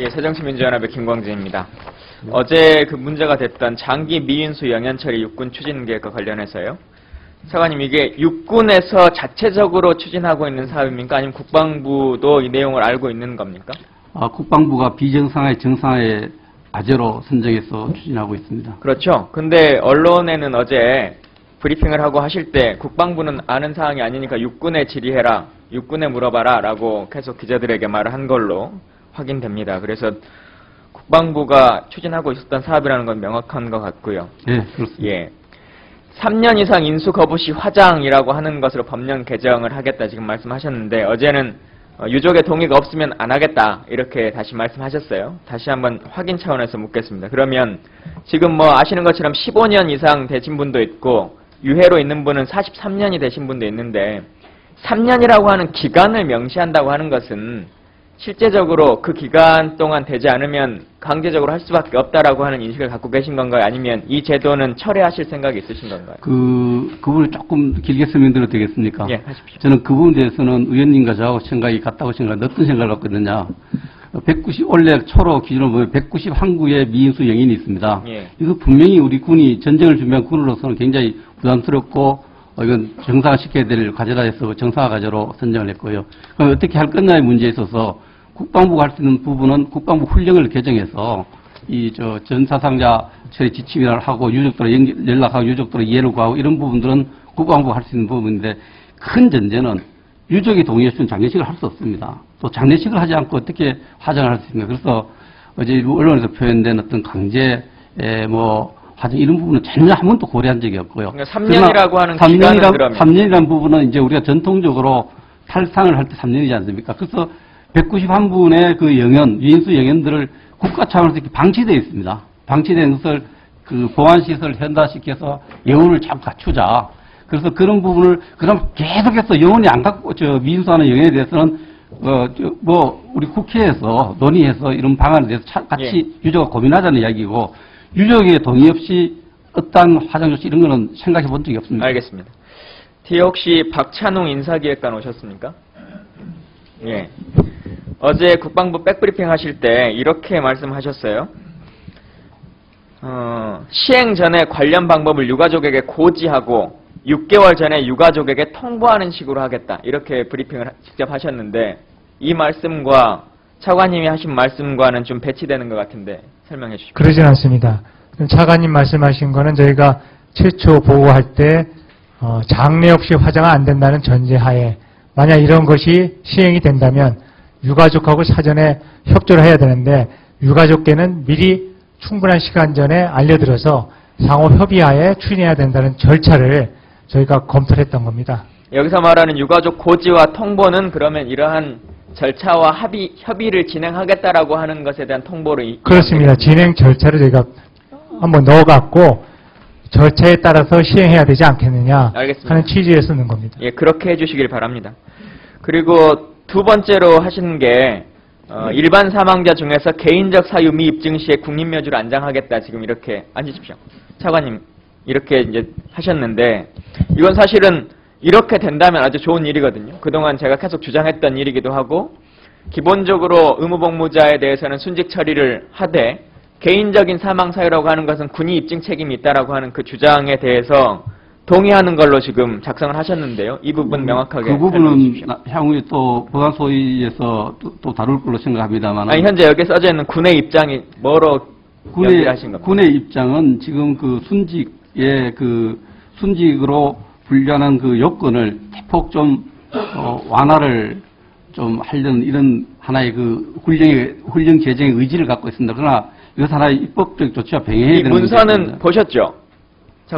예, 새정치민주연합의 김광진입니다. 어제 그 문제가 됐던 장기 미인수 영연처리 육군 추진 계획과 관련해서요. 차관님 이게 육군에서 자체적으로 추진하고 있는 사업입니까? 아니면 국방부도 이 내용을 알고 있는 겁니까? 아, 국방부가 비정상의 정상의 아재로 선정해서 추진하고 있습니다. 그렇죠. 근데 언론에는 어제 브리핑을 하고 하실 때 국방부는 아는 사항이 아니니까 육군에 질의해라, 육군에 물어봐라 라고 계속 기자들에게 말을 한 걸로 확인됩니다. 그래서 국방부가 추진하고 있었던 사업이라는 건 명확한 것 같고요. 예, 그렇습니다. 예. 3년 이상 인수 거부 시 화장이라고 하는 것으로 법령 개정을 하겠다 지금 말씀하셨는데 어제는 어, 유족의 동의가 없으면 안 하겠다 이렇게 다시 말씀하셨어요. 다시 한번 확인 차원에서 묻겠습니다. 그러면 지금 뭐 아시는 것처럼 15년 이상 되신 분도 있고 유해로 있는 분은 43년이 되신 분도 있는데 3년이라고 하는 기간을 명시한다고 하는 것은 실제적으로 그 기간 동안 되지 않으면 강제적으로 할 수밖에 없다라고 하는 인식을 갖고 계신 건가요? 아니면 이 제도는 철회하실 생각이 있으신 건가요? 그, 그 부분을 조금 길게 설명드려도 되겠습니까? 예, 하십시오. 저는 그 부분에 대해서는 의원님과 저하고 생각이 같다고 생각하는데 어떤 생각을 갖고 있느냐. 190, 원래 초로 기준으로 보면 190항구의 미인수 영인이 있습니다. 예. 이거 분명히 우리 군이 전쟁을 준비한 군으로서는 굉장히 부담스럽고 어, 이건 정상화시켜야 될 과제다 해서 정상화 과제로 선정을 했고요. 그럼 어떻게 할 거냐의 문제에 있어서 국방부가 할 수 있는 부분은 국방부 훈령을 개정해서 이 저 전사상자 처리 지침이라 하고 유족들을 연- 연락하고 유족들을 이해를 구하고 이런 부분들은 국방부가 할 수 있는 부분인데 큰 전제는 유족이 동의했으면 장례식을 할 수 없습니다. 또 장례식을 하지 않고 어떻게 화장을 할 수 있습니까? 그래서 어제 언론에서 표현된 어떤 강제 에, 뭐 화장 이런 부분은 전혀 한 번도 고려한 적이 없고요. 그러니까 3년이라고 하는 기간은 3년이란, 그러면? 3년이라는 부분은 이제 우리가 전통적으로 탈상을 할 때 3년이지 않습니까? 그래서 191분의 그 영연, 유인수 영연들을 국가 차원에서 이렇게 방치되어 있습니다. 방치된 것을 그 보안시설 현다시켜서 영혼을 참 갖추자. 그래서 그런 부분을, 그럼 계속해서 영혼이 안 갖고, 저, 민수하는 영연에 대해서는, 어, 저, 뭐, 우리 국회에서 논의해서 이런 방안에 대해서 차- 같이 유족과 고민하자는 이야기고, 유족의 동의 없이 어떠한 화장 조치 이런 거는 생각해 본 적이 없습니다. 알겠습니다. 뒤에 혹시 박찬웅 인사기획관 오셨습니까? 예. 어제 국방부 백브리핑 하실 때 이렇게 말씀하셨어요. 어, 시행 전에 관련 방법을 유가족에게 고지하고 6개월 전에 유가족에게 통보하는 식으로 하겠다. 이렇게 브리핑을 하- 직접 하셨는데 이 말씀과 차관님이 하신 말씀과는 좀 배치되는 것 같은데 설명해 주십시오. 그러진 않습니다. 차관님 말씀하신 거는 저희가 최초 보고할 때 어, 장례 없이 화장은 안 된다는 전제하에 만약 이런 것이 시행이 된다면 유가족하고 사전에 협조를 해야 되는데 유가족께는 미리 충분한 시간 전에 알려드려서 상호 협의하에 추진해야 된다는 절차를 저희가 검토를 했던 겁니다. 여기서 말하는 유가족 고지와 통보는 그러면 이러한 절차와 합의, 협의를 진행하겠다라고 하는 것에 대한 통보를 이- 그렇습니다. 진행 절차를 저희가 한번 넣어갖고 절차에 따라서 시행해야 되지 않겠느냐 알겠습니다. 하는 취지에서 넣은 겁니다. 예, 그렇게 해주시길 바랍니다. 그리고 두 번째로 하시는 게 어, 일반 사망자 중에서 개인적 사유 미 입증 시에 국립묘지를 안장하겠다. 지금 이렇게 앉으십시오. 차관님 이렇게 이제 하셨는데 이건 사실은 이렇게 된다면 아주 좋은 일이거든요. 그동안 제가 계속 주장했던 일이기도 하고 기본적으로 의무복무자에 대해서는 순직 처리를 하되 개인적인 사망 사유라고 하는 것은 군이 입증 책임이 있다라고 하는 그 주장에 대해서 동의하는 걸로 지금 작성을 하셨는데요. 이 부분 명확하게 그 부분은. 나- 향후에 또 보안 소위에서 또, 또 다룰 걸로 생각합니다만 아니 현재 여기 써져 있는 군의 입장이 뭐로 군의, 연기를 하신 겁니까? 군의 입장은 지금 그 순직의 그 순직으로 분류하는 그 요건을 대폭 좀 어, 완화를 좀 하려는 이런 하나의 그 훈령의 훈령 개정의 의지를 갖고 있습니다. 그러나 이것 하나의 입법적 조치와 병행해야 이 되는 문서는 문제입니다. 보셨죠?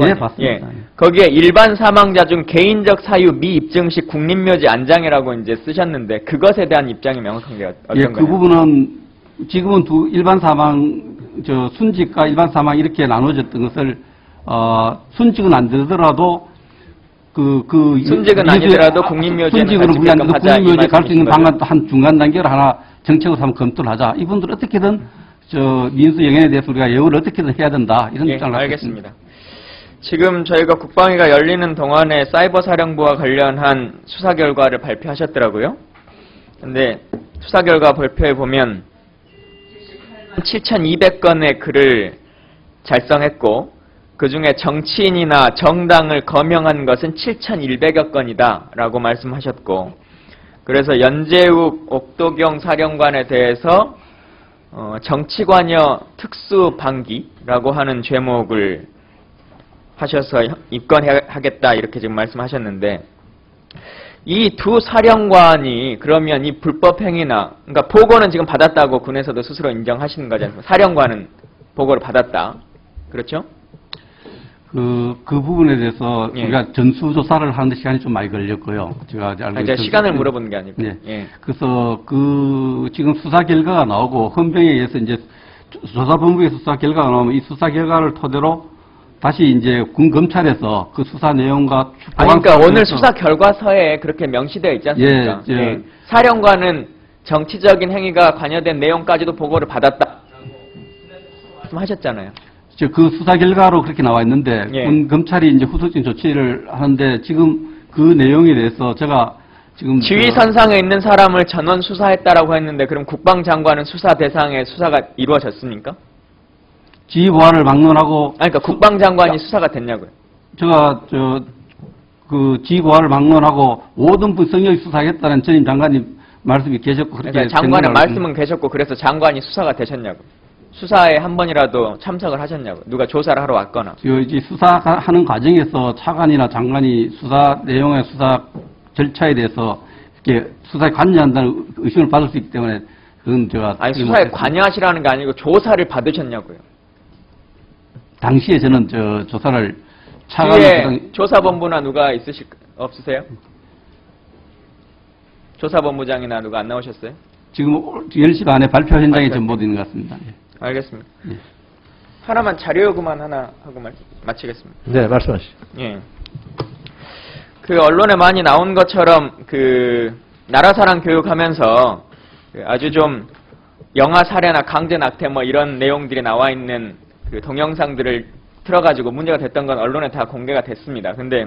예, 봤습니다. 예. 거기에 일반 사망자 중 개인적 사유 미 입증 시 국립묘지 안장이라고 이제 쓰셨는데 그것에 대한 입장이 명확한 게 어떤가요? 예, 그 부분은 지금은 두 일반 사망 저 순직과 일반 사망 이렇게 나눠졌던 것을 어 순직은 안 되더라도 그, 그, 순직은 미수의- 아니더라도 아, 국립묘지에는 순직으로 같이 불리 안 돼도 하자, 이 국립묘지 갈수 있는? 방안도 한 중간 단계를 하나 정책으로 한번 검토를 하자. 이분들 어떻게든 저 민수 영연에 대해서 우리가 예우를 어떻게든 해야 된다. 이런 예, 입장을. 알겠습니다. 지금 저희가 국방위가 열리는 동안에 사이버 사령부와 관련한 수사 결과를 발표하셨더라고요. 근데 수사 결과 발표에 보면 7,200건의 글을 작성했고 그 중에 정치인이나 정당을 거명한 것은 7,100여 건이다 라고 말씀하셨고 그래서 연재욱 옥도경 사령관에 대해서 어, 정치관여 특수방기라고 하는 제목을 하셔서 입건하겠다 이렇게 지금 말씀하셨는데 이 두 사령관이 그러면 이 불법 행위나 그러니까 보고는 지금 받았다고 군에서도 스스로 인정하시는 거잖아요. 사령관은 보고를 받았다. 그렇죠? 그, 그 부분에 대해서 예. 우리가 전수조사를 하는데 시간이 좀 많이 걸렸고요. 제가 이제 알고 제가 있던- 시간을 물어보는 게 아니고. 네. 예. 그래서 그 지금 수사 결과가 나오고 헌병에 의해서 이제 조- 조사본부의 수사 결과가 나오면 이 수사 결과를 토대로 다시 이제 군 검찰에서 그 수사 내용과 아니, 그러니까 오늘 수사 결과서에 그렇게 명시되어 있지 않습니까? 예, 예. 사령관은 정치적인 행위가 관여된 내용까지도 보고를 받았다. 말씀하셨잖아요. 이제 그 수사 결과로 그렇게 나와 있는데 예. 군 검찰이 이제 후속적인 조치를 하는데 지금 그 내용에 대해서 제가 지금 지휘선상에 있는 사람을 전원 수사했다라고 했는데 그럼 국방장관은 수사 대상에 수사가 이루어졌습니까? 지휘 보안을 막론하고 아니, 그러니까 국방장관이 수사가 됐냐고요. 제가 저 그 지휘 보안을 막론하고 모든 분성역 수사하겠다는 전임 장관님 말씀이 계셨고 그렇게 그러니까 장관의 말씀은 계셨고 그래서 장관이 수사가 되셨냐고. 수사에 한 번이라도 참석을 하셨냐고. 누가 조사를 하러 왔거나. 저 이제 수사하는 과정에서 차관이나 장관이 수사 내용의 수사 절차에 대해서 이렇게 수사에 관여한다는 의심을 받을 수 있기 때문에 그건 제가 아니 수사에. 관여하시라는 게 아니고 조사를 받으셨냐고요. 당시에 저는 저 조사를 뒤에 부당- 조사본부나 누가 있으실 없으세요? 조사본부장이나 누가 안 나오셨어요? 지금 10시 반에 발표 현장에 발표. 전보되어 있는 것 같습니다. 예. 알겠습니다. 예. 하나만 자료 요구만 하나 하고 말, 마치겠습니다. 네, 말씀하시죠. 예. 그 언론에 많이 나온 것처럼 그 나라사랑 교육하면서 그 아주 좀 영아 살해나 강제 낙태 뭐 이런 내용들이 나와 있는 그 동영상들을 틀어가지고 문제가 됐던 건 언론에 다 공개가 됐습니다. 근데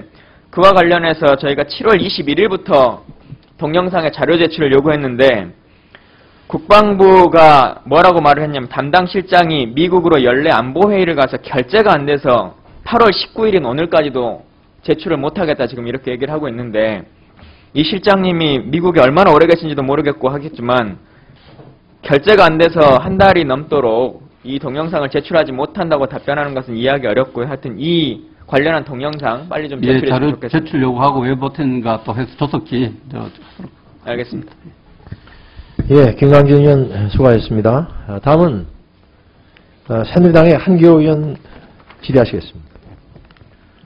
그와 관련해서 저희가 7월 21일부터 동영상의 자료 제출을 요구했는데 국방부가 뭐라고 말을 했냐면 담당 실장이 미국으로 연례 안보 회의를 가서 결재가 안 돼서 8월 19일인 오늘까지도 제출을 못하겠다 지금 이렇게 얘기를 하고 있는데 이 실장님이 미국에 얼마나 오래 계신지도 모르겠고 하겠지만 결재가 안 돼서 한 달이 넘도록 이 동영상을 제출하지 못한다고 답변하는 것은 이해하기 어렵고요. 하여튼 이 관련한 동영상 빨리 좀 예, 제출해 주면 자료 좋겠습니다. 제출 요구하고 외보텐과 또 해서 조속히 저, 알겠습니다. 예, 김광진 의원 수고하셨습니다. 아, 다음은 어, 새누리당의 한기호 의원 질의하시겠습니다.